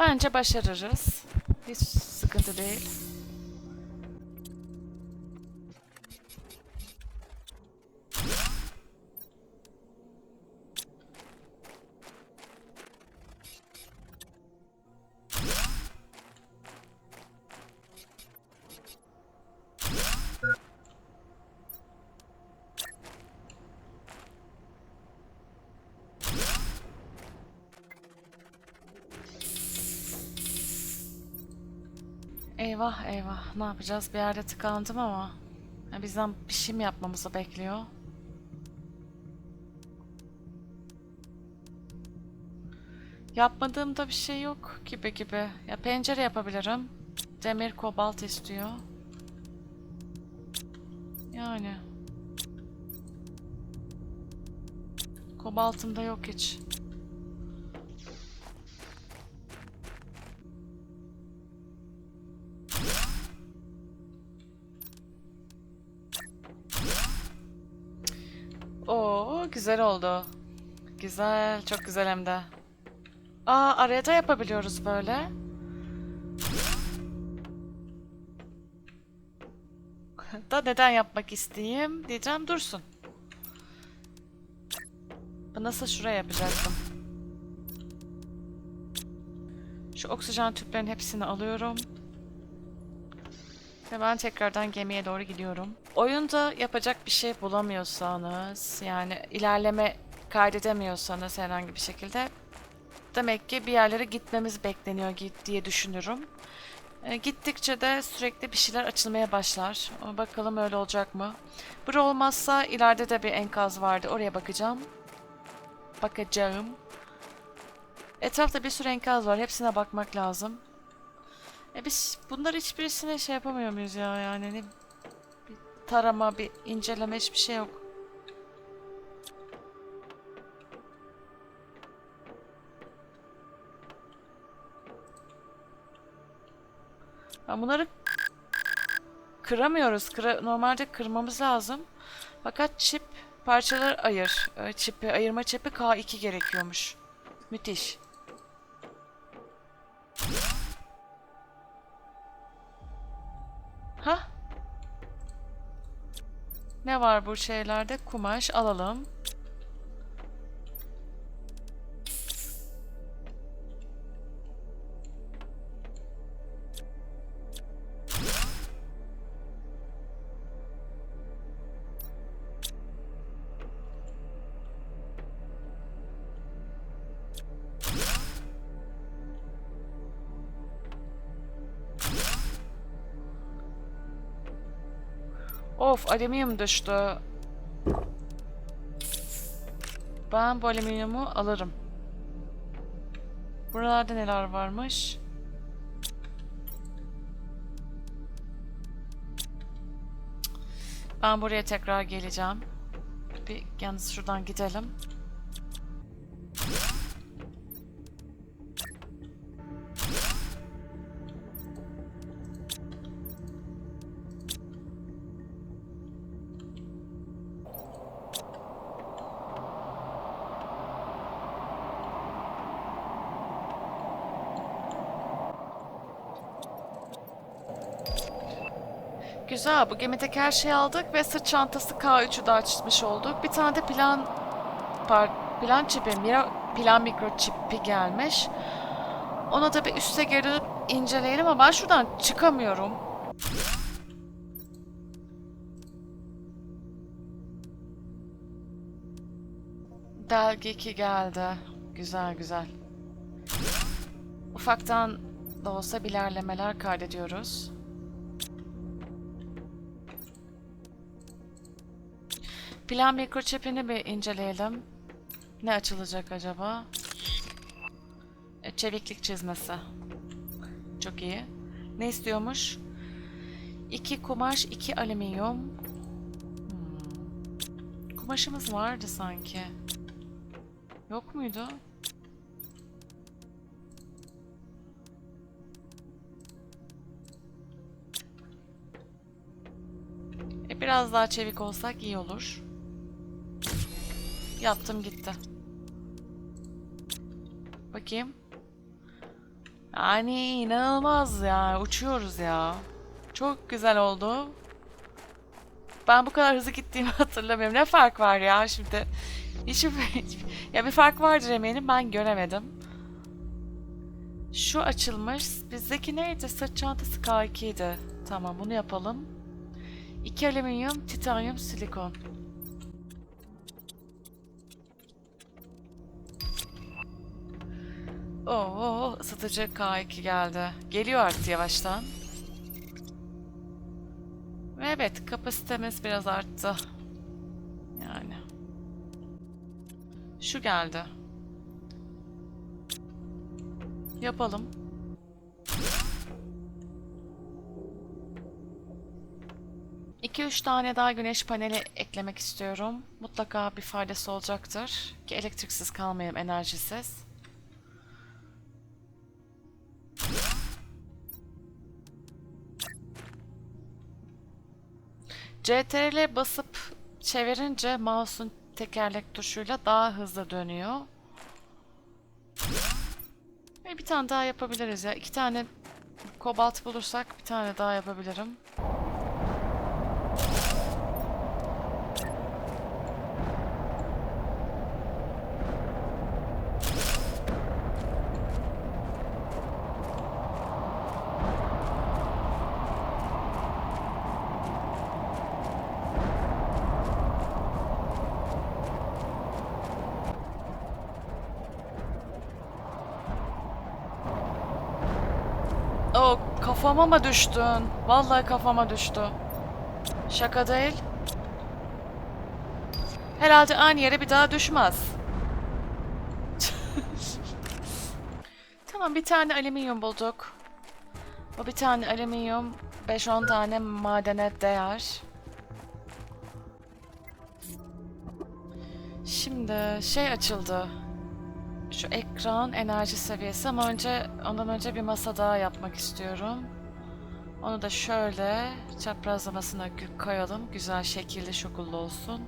Bence başarırız. Hiç sıkıntı değil. Eyvah eyvah. Ne yapacağız? Bir yerde tıkandım ama. Ya bizden bir şey mi yapmamızı bekliyor? Yapmadığımda bir şey yok gibi gibi. Ya pencere yapabilirim. Demir kobalt istiyor. Yani. Kobaltım da yok hiç. Güzel oldu. Güzel, çok güzel hem de. Aa, araya da yapabiliyoruz böyle. da neden yapmak isteyeyim diyeceğim dursun. Bu nasıl şuraya yapacaktım? Şu oksijen tüplerin hepsini alıyorum. Ve ben tekrardan gemiye doğru gidiyorum. Oyunda yapacak bir şey bulamıyorsanız, yani ilerleme kaydedemiyorsanız herhangi bir şekilde demek ki bir yerlere gitmemiz bekleniyor diye düşünürüm. E, gittikçe de sürekli bir şeyler açılmaya başlar. Bakalım öyle olacak mı? Bura olmazsa ileride de bir enkaz vardı. Oraya bakacağım. Bakacağım. Etrafta bir sürü enkaz var. Hepsine bakmak lazım. E biz bunlar hiçbirisine şey yapamıyor muyuz ya yani ne tarama bir inceleme hiçbir şey yok. Ben bunları kıramıyoruz. Kıra normalde kırmamız lazım. Fakat çip parçaları ayır. E, Çipi ayırma çipi K2 gerekiyormuş. Müthiş. Ne var bu şeylerde? Kumaş alalım. Of alüminyum düştü. Ben bu alüminyumu alırım. Buralarda neler varmış? Ben buraya tekrar geleceğim. Bir yalnız şuradan gidelim. Güzel. Bu gemideki her şeyi aldık ve sırt çantası K3'ü de açmış olduk. Bir tane de plan par, plan çipi, mira, plan mikroçipi gelmiş. Ona da bir üste geri inceleyelim ama ben şuradan çıkamıyorum. Delgi 2 geldi. Güzel güzel. Ufaktan da olsa bir ilerlemeler kaydediyoruz. Plan mikroçipini bir inceleyelim. Ne açılacak acaba? E, çeviklik çizmesi. Çok iyi. Ne istiyormuş? İki kumaş, iki alüminyum. Hmm. Kumaşımız vardı sanki. Yok muydu? E, biraz daha çevik olsak iyi olur. Yaptım gitti. Bakayım. Yani inanılmaz ya. Uçuyoruz ya. Çok güzel oldu. Ben bu kadar hızlı gittiğimi hatırlamıyorum. Ne fark var ya şimdi? Hiçbir, ya bir fark vardır eminim ben göremedim. Şu açılmış. Bizdeki neydi? Sırt çantası K2 idi. Tamam bunu yapalım. 2 alüminyum, titanyum, silikon. Oo, ısıtıcı K2 geldi. Geliyor artık yavaştan. Ve evet, kapasitemiz biraz arttı. Yani. Şu geldi. Yapalım. İki üç tane daha güneş paneli eklemek istiyorum. Mutlaka bir faydası olacaktır. Ki elektriksiz kalmayalım, enerjisiz. CTRL basıp çevirince mouse'un tekerlek tuşuyla daha hızlı dönüyor. Ve bir tane daha yapabiliriz ya. İki tane kobalt bulursak bir tane daha yapabilirim. O kafama mı düştün? Vallahi kafama düştü. Şaka değil. Herhalde aynı yere bir daha düşmez. tamam bir tane alüminyum bulduk. O bir tane alüminyum 5-10 tane madene değer. Şimdi şey açıldı. Şu ekran enerji seviyesi ama önce ondan önce bir masa daha yapmak istiyorum. Onu da şöyle çaprazlamasına koyalım. Güzel şekilli şokullu olsun.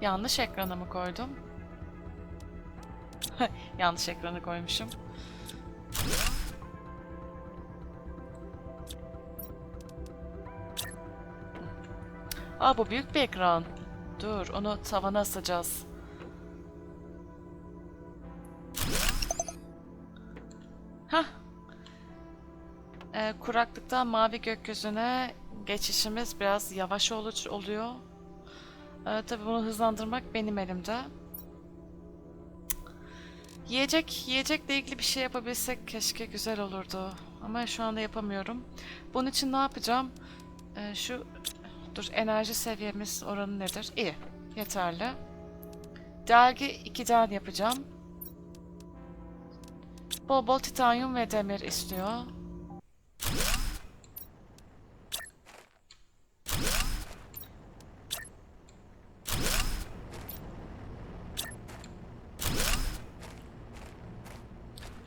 Yanlış ekrana mı koydum? Yanlış ekrana koymuşum. Aa bu büyük bir ekran. Dur onu tavana asacağız. Hah. Ee, kuraklıktan mavi gökyüzüne geçişimiz biraz yavaş olu- oluyor. Ee, tabii bunu hızlandırmak benim elimde. Yiyecek, yiyecekle ilgili bir şey yapabilsek keşke güzel olurdu. Ama şu anda yapamıyorum. Bunun için ne yapacağım? Ee, şu Dur enerji seviyemiz oranı nedir? İyi. Yeterli. Delgi 2'den yapacağım. Bol bol titanyum ve demir istiyor.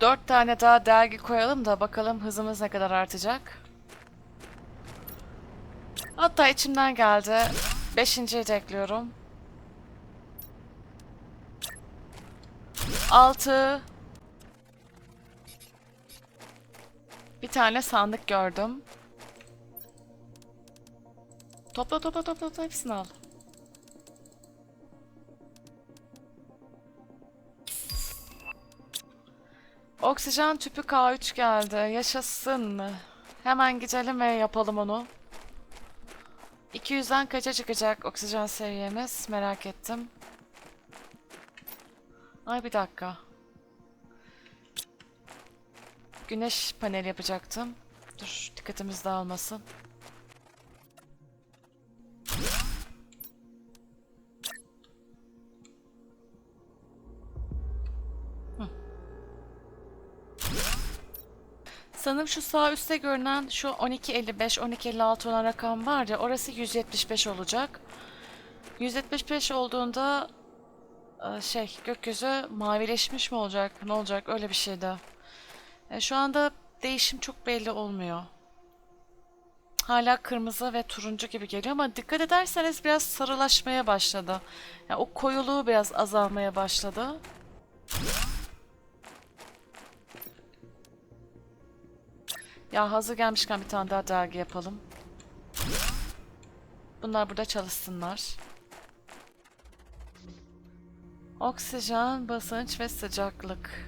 Dört tane daha dergi koyalım da bakalım hızımız ne kadar artacak. Hatta içimden geldi. Beşinciyi de ekliyorum. Altı. Tane sandık gördüm. Topla topla topla topla hepsini al. Oksijen tüpü K3 geldi. Yaşasın. Hemen gidelim ve yapalım onu. 200'den kaça çıkacak oksijen seviyemiz? Merak ettim. Ay bir dakika. Güneş paneli yapacaktım. Dur dikkatimiz dağılmasın. Sanırım şu sağ üstte görünen şu 12.55, 12.56 olan rakam var ya orası 175 olacak. 175 olduğunda e, şey gökyüzü mavileşmiş mi olacak ne olacak öyle bir şeydi. E, şu anda değişim çok belli olmuyor. hala kırmızı ve turuncu gibi geliyor ama dikkat ederseniz biraz sarılaşmaya başladı. Yani o koyuluğu biraz azalmaya başladı. Ya hazır gelmişken bir tane daha dergi yapalım. Bunlar burada çalışsınlar. Oksijen, basınç ve sıcaklık.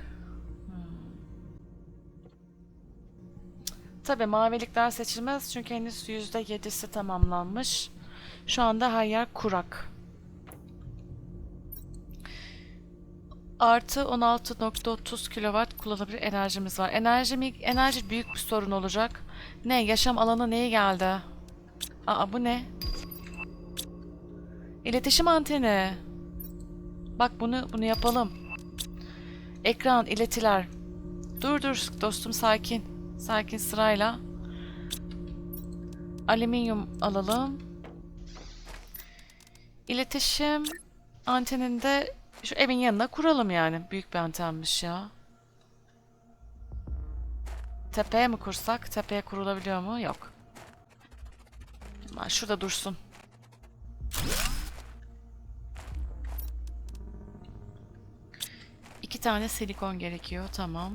Tabi mavilikler seçilmez çünkü henüz %7'si tamamlanmış. Şu anda her yer kurak. Artı 16.30 kW kullanılabilir enerjimiz var. Enerji, enerji büyük bir sorun olacak. Ne? Yaşam alanı neye geldi? Aa bu ne? İletişim anteni. Bak bunu bunu yapalım. Ekran, iletiler. Dur dur dostum sakin. Sakin sırayla. Alüminyum alalım. İletişim anteninde şu evin yanına kuralım yani. Büyük bir antenmiş ya. Tepeye mi kursak? Tepeye kurulabiliyor mu? Yok. Hemen şurada dursun. İki tane silikon gerekiyor. Tamam.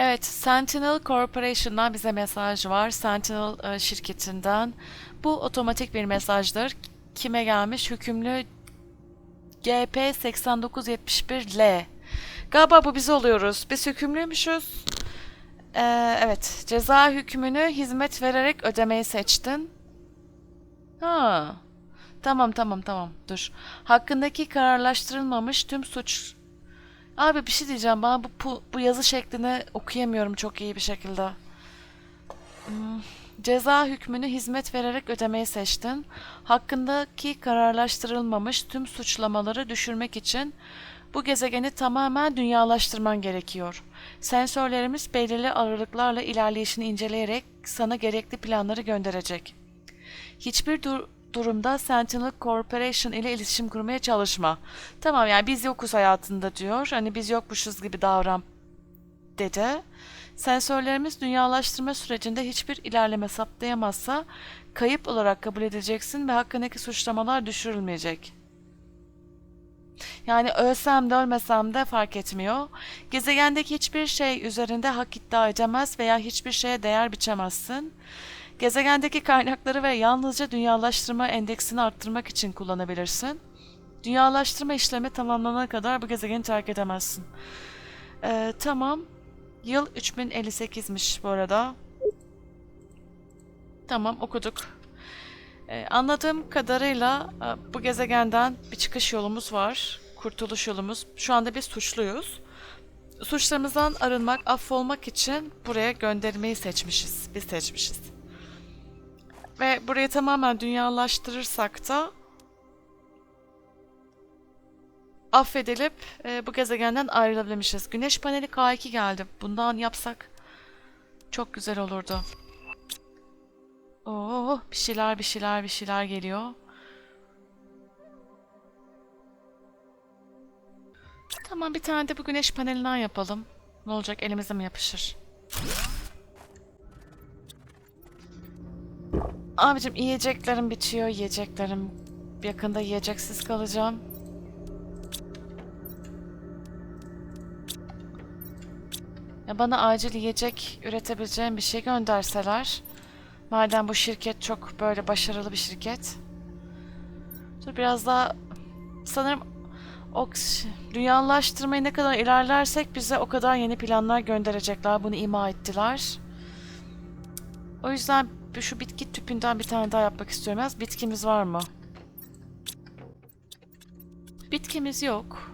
Evet, Sentinel Corporation'dan bize mesaj var. Sentinel e, şirketinden. Bu otomatik bir mesajdır. Kime gelmiş? Hükümlü GP8971L. Galiba bu biz oluyoruz. Biz hükümlüymüşüz. Ee, evet, ceza hükmünü hizmet vererek ödemeyi seçtin. Ha. Tamam tamam tamam dur. Hakkındaki kararlaştırılmamış tüm suç Abi bir şey diyeceğim. Ben bu, bu, bu yazı şeklini okuyamıyorum çok iyi bir şekilde. Hmm, Ceza hükmünü hizmet vererek ödemeyi seçtin. Hakkındaki kararlaştırılmamış tüm suçlamaları düşürmek için bu gezegeni tamamen dünyalaştırman gerekiyor. Sensörlerimiz belirli aralıklarla ilerleyişini inceleyerek sana gerekli planları gönderecek. Hiçbir dur- durumda Sentinel Corporation ile iletişim kurmaya çalışma. Tamam yani biz yokuz hayatında diyor. Hani biz yokmuşuz gibi davran dedi. Sensörlerimiz dünyalaştırma sürecinde hiçbir ilerleme saptayamazsa kayıp olarak kabul edileceksin ve hakkındaki suçlamalar düşürülmeyecek. Yani ölsem de ölmesem de fark etmiyor. Gezegendeki hiçbir şey üzerinde hak iddia edemez veya hiçbir şeye değer biçemezsin. Gezegendeki kaynakları ve yalnızca dünyalaştırma endeksini arttırmak için kullanabilirsin. Dünyalaştırma işlemi tamamlanana kadar bu gezegeni terk edemezsin. Ee, tamam. Yıl 3058'miş bu arada. Tamam okuduk. Ee, anladığım kadarıyla e, bu gezegenden bir çıkış yolumuz var. Kurtuluş yolumuz. Şu anda biz suçluyuz. Suçlarımızdan arınmak, affolmak için buraya göndermeyi seçmişiz. Biz seçmişiz. Ve burayı tamamen dünyalaştırırsak da affedilip e, bu gezegenden ayrılabilmişiz. Güneş paneli K2 geldi. Bundan yapsak çok güzel olurdu. Oo, bir şeyler bir şeyler bir şeyler geliyor. Tamam bir tane de bu güneş panelinden yapalım. Ne olacak elimize mi yapışır? Abicim yiyeceklerim bitiyor, yiyeceklerim. Yakında yiyeceksiz kalacağım. Ya bana acil yiyecek üretebileceğim bir şey gönderseler. Madem bu şirket çok böyle başarılı bir şirket. Dur biraz daha sanırım oks dünyalaştırmayı ne kadar ilerlersek bize o kadar yeni planlar gönderecekler. Bunu ima ettiler. O yüzden bir- şu bitki tüpünden bir tane daha yapmak istiyorum. Yalnız bitkimiz var mı? Bitkimiz yok.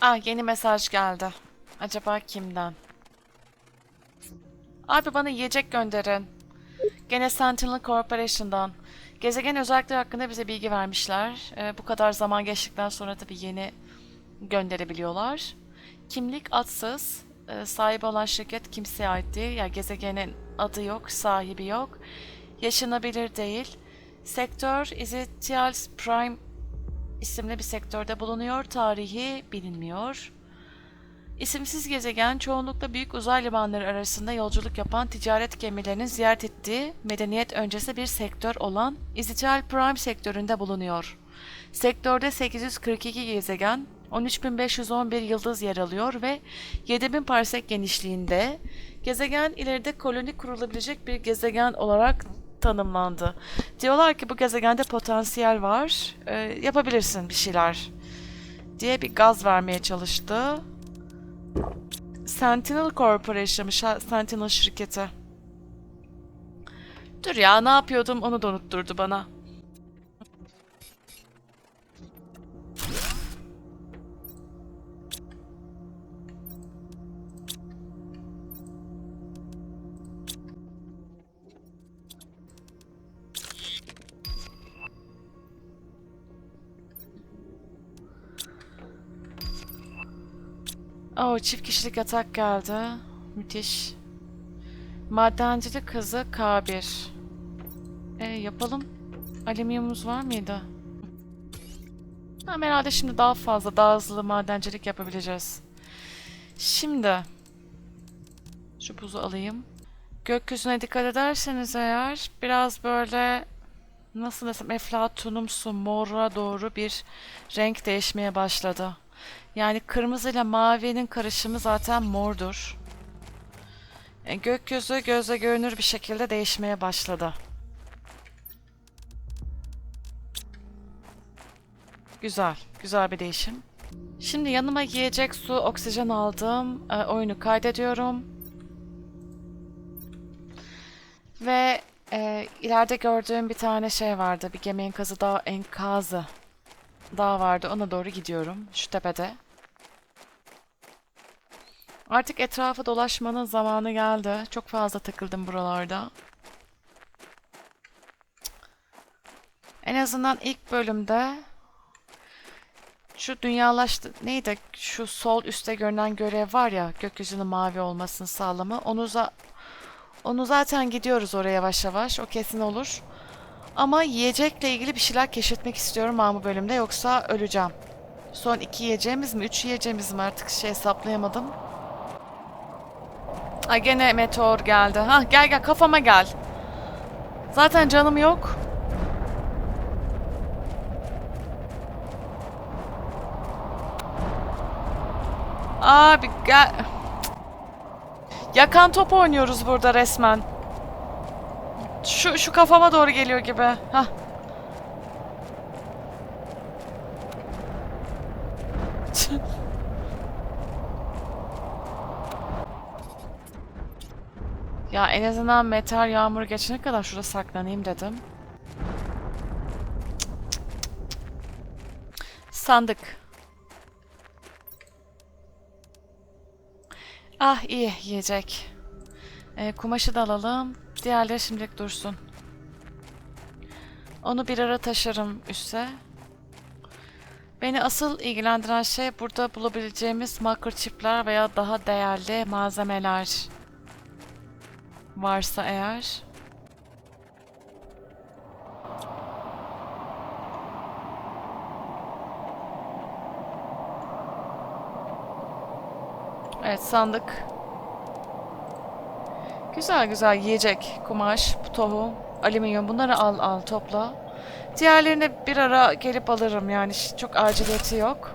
Ah yeni mesaj geldi. Acaba kimden? Abi bana yiyecek gönderin. Gene Sentinel Corporation'dan. Gezegen özellikleri hakkında bize bilgi vermişler. Ee, bu kadar zaman geçtikten sonra tabii yeni gönderebiliyorlar. Kimlik atsız. e, sahibi olan şirket kimseye ait değil. Yani gezegenin adı yok, sahibi yok. Yaşanabilir değil. Sektör Ezekiel's Prime isimli bir sektörde bulunuyor. Tarihi bilinmiyor. İsimsiz gezegen çoğunlukla büyük uzay limanları arasında yolculuk yapan ticaret gemilerinin ziyaret ettiği medeniyet öncesi bir sektör olan Ezekiel Prime sektöründe bulunuyor. Sektörde 842 gezegen, 13.511 yıldız yer alıyor ve 7000 parsek genişliğinde gezegen ileride koloni kurulabilecek bir gezegen olarak tanımlandı. Diyorlar ki bu gezegende potansiyel var, e, yapabilirsin bir şeyler diye bir gaz vermeye çalıştı. Sentinel Corporation'mış Sentinel şirketi. Dur ya ne yapıyordum onu da unutturdu bana. Oo, çift kişilik yatak geldi. Müthiş. Madencilik kızı K1. E, yapalım. Alüminyumumuz var mıydı? Ha, herhalde şimdi daha fazla, daha hızlı madencilik yapabileceğiz. Şimdi. Şu buzu alayım. Gökyüzüne dikkat ederseniz eğer biraz böyle nasıl desem eflatunumsu mora doğru bir renk değişmeye başladı. Yani kırmızı ile mavinin karışımı zaten mordur. E, gökyüzü gözle görünür bir şekilde değişmeye başladı. Güzel, güzel bir değişim. Şimdi yanıma yiyecek, su, oksijen aldım. E, oyunu kaydediyorum. Ve e, ileride gördüğüm bir tane şey vardı. Bir gemi enkazı dağ enkazı dağ vardı. Ona doğru gidiyorum. Şu tepede. Artık etrafa dolaşmanın zamanı geldi. Çok fazla takıldım buralarda. En azından ilk bölümde şu dünyalaştı neydi? Şu sol üstte görünen görev var ya gökyüzünün mavi olmasını sağlama. Onu za onu zaten gidiyoruz oraya yavaş yavaş. O kesin olur. Ama yiyecekle ilgili bir şeyler keşfetmek istiyorum ben bu bölümde yoksa öleceğim. Son iki yiyeceğimiz mi? Üç yiyeceğimiz mi? Artık şey hesaplayamadım. Ay gene meteor geldi. Ha gel gel kafama gel. Zaten canım yok. Abi gel. Yakan top oynuyoruz burada resmen. Şu şu kafama doğru geliyor gibi. Hah. Ya en azından meteor yağmur geçene kadar şurada saklanayım dedim. Sandık. Ah iyi yiyecek. Ee, kumaşı da alalım. Diğerleri şimdilik dursun. Onu bir ara taşırım üste. Beni asıl ilgilendiren şey burada bulabileceğimiz microchipler veya daha değerli malzemeler varsa eğer. Evet sandık. Güzel güzel yiyecek, kumaş, tohum, alüminyum bunları al al topla. Diğerlerini bir ara gelip alırım yani çok aciliyeti yok.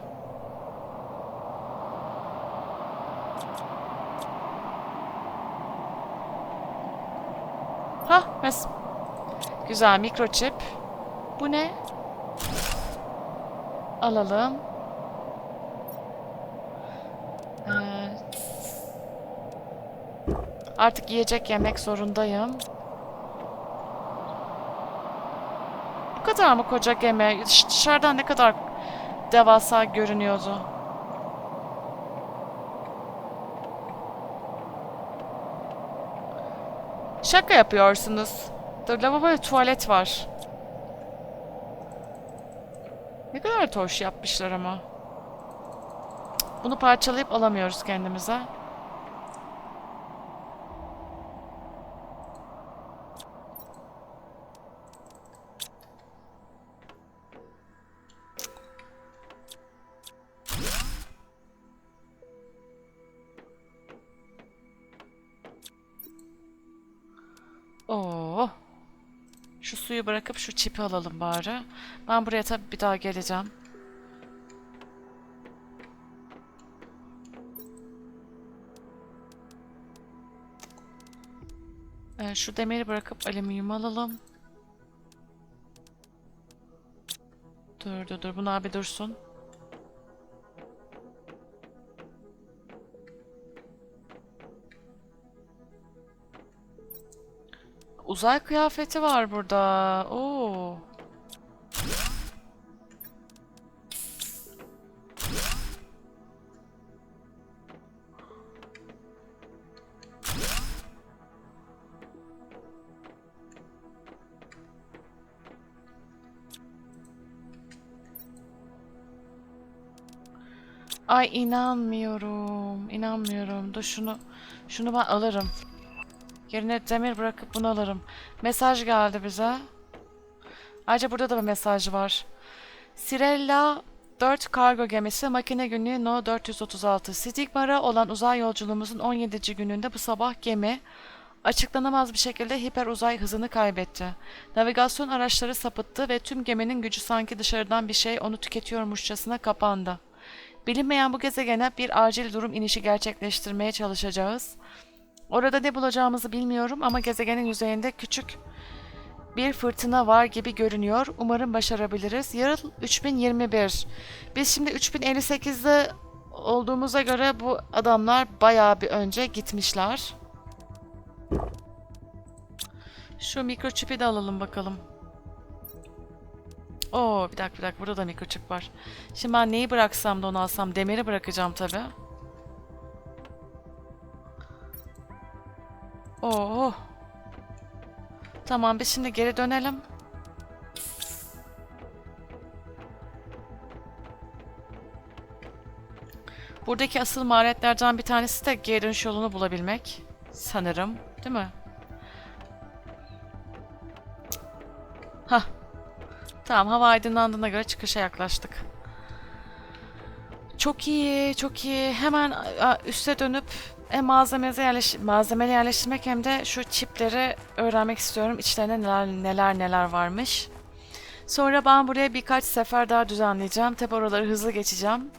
Hah, mes. Güzel mikroçip. Bu ne? Alalım. Artık yiyecek yemek zorundayım. Bu kadar mı koca gemi? Dış- Dışarıdan ne kadar devasa görünüyordu. Şaka yapıyorsunuz. Dur lavabo tuvalet var. Ne kadar toş yapmışlar ama. Bunu parçalayıp alamıyoruz kendimize. Oo. Şu suyu bırakıp şu çipi alalım bari. Ben buraya tabii bir daha geleceğim. Ee, şu demiri bırakıp alüminyum alalım. Dur dur dur. Bunlar bir dursun. Uzay kıyafeti var burada. Oo. Ay inanmıyorum. İnanmıyorum. Dur şunu şunu ben alırım. Yerine demir bırakıp bunu alırım. Mesaj geldi bize. Ayrıca burada da bir mesaj var. Sirella 4 kargo gemisi makine günlüğü No 436. Stigmara olan uzay yolculuğumuzun 17. gününde bu sabah gemi açıklanamaz bir şekilde hiper uzay hızını kaybetti. Navigasyon araçları sapıttı ve tüm geminin gücü sanki dışarıdan bir şey onu tüketiyormuşçasına kapandı. Bilinmeyen bu gezegene bir acil durum inişi gerçekleştirmeye çalışacağız. Orada ne bulacağımızı bilmiyorum ama gezegenin yüzeyinde küçük bir fırtına var gibi görünüyor. Umarım başarabiliriz. Yıl 3021. Biz şimdi 3058'de olduğumuza göre bu adamlar bayağı bir önce gitmişler. Şu mikroçipi de alalım bakalım. Oo bir dakika bir dakika burada da mikroçip var. Şimdi ben neyi bıraksam da onu alsam demiri bırakacağım tabi. Oo. Tamam biz şimdi geri dönelim. Buradaki asıl maharetlerden bir tanesi de geri dönüş yolunu bulabilmek. Sanırım. Değil mi? Hah. Tamam hava aydınlandığına göre çıkışa yaklaştık. Çok iyi, çok iyi. Hemen üste dönüp hem malzemeli, yerleş malzemeli yerleştirmek hem de şu çipleri öğrenmek istiyorum. İçlerinde neler neler neler varmış. Sonra ben buraya birkaç sefer daha düzenleyeceğim. Tabi oraları hızlı geçeceğim.